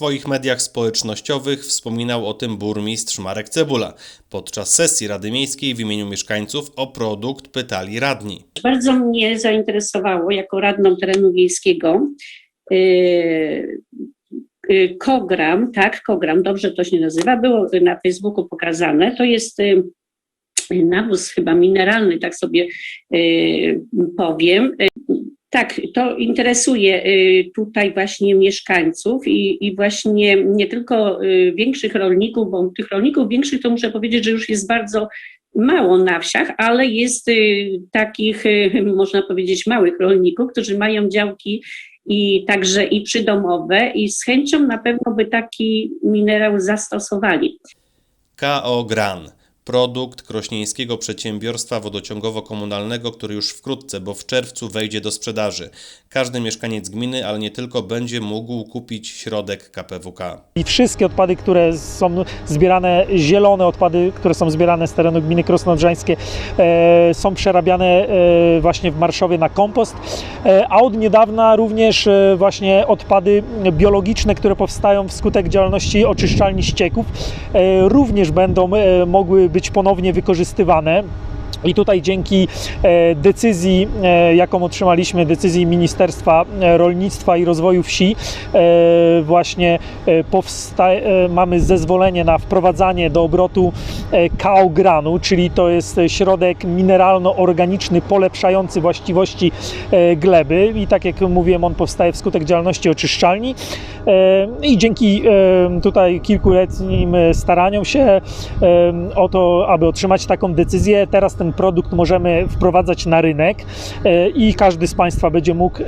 swoich mediach społecznościowych wspominał o tym burmistrz Marek Cebula. Podczas sesji Rady Miejskiej w imieniu mieszkańców o produkt pytali radni. Bardzo mnie zainteresowało jako radną terenu wiejskiego yy, yy, Kogram, tak, Kogram, dobrze to się nazywa, było na Facebooku pokazane. To jest yy, nawóz chyba mineralny, tak sobie powiem. Tak, to interesuje y, tutaj właśnie mieszkańców i, i właśnie nie tylko y, większych rolników, bo tych rolników większych to muszę powiedzieć, że już jest bardzo mało na wsiach, ale jest y, takich, można powiedzieć, małych rolników, którzy mają działki i także i przydomowe i z chęcią na pewno by taki minerał zastosowali. KO Gran. Produkt krośnieńskiego przedsiębiorstwa wodociągowo-komunalnego, który już wkrótce, bo w czerwcu wejdzie do sprzedaży. Każdy mieszkaniec gminy, ale nie tylko, będzie mógł kupić środek KPWK. I wszystkie odpady, które są zbierane, zielone odpady, które są zbierane z terenu gminy Krosnodrzańskie, e, są przerabiane e, właśnie w Marszowie na kompost, a od niedawna również e, właśnie odpady biologiczne, które powstają wskutek działalności oczyszczalni ścieków, e, również będą e, mogły być ponownie wykorzystywane. I tutaj dzięki e, decyzji, e, jaką otrzymaliśmy, decyzji Ministerstwa e, Rolnictwa i Rozwoju Wsi, właśnie mamy zezwolenie na wprowadzanie do obrotu kaogranu, czyli to jest środek mineralno-organiczny polepszający właściwości gleby. I tak jak mówiłem, on powstaje wskutek działalności oczyszczalni. I dzięki tutaj kilkuletnim staraniom się o to, aby otrzymać taką decyzję, teraz ten produkt możemy wprowadzać na rynek e, i każdy z Państwa będzie mógł e,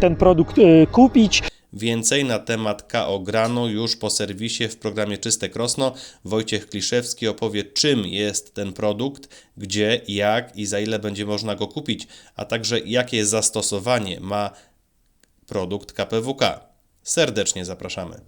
ten produkt e, kupić. Więcej na temat KO Granu już po serwisie w programie Czyste Krosno. Wojciech Kliszewski opowie, czym jest ten produkt, gdzie, jak i za ile będzie można go kupić, a także jakie zastosowanie ma produkt KPWK. Serdecznie zapraszamy.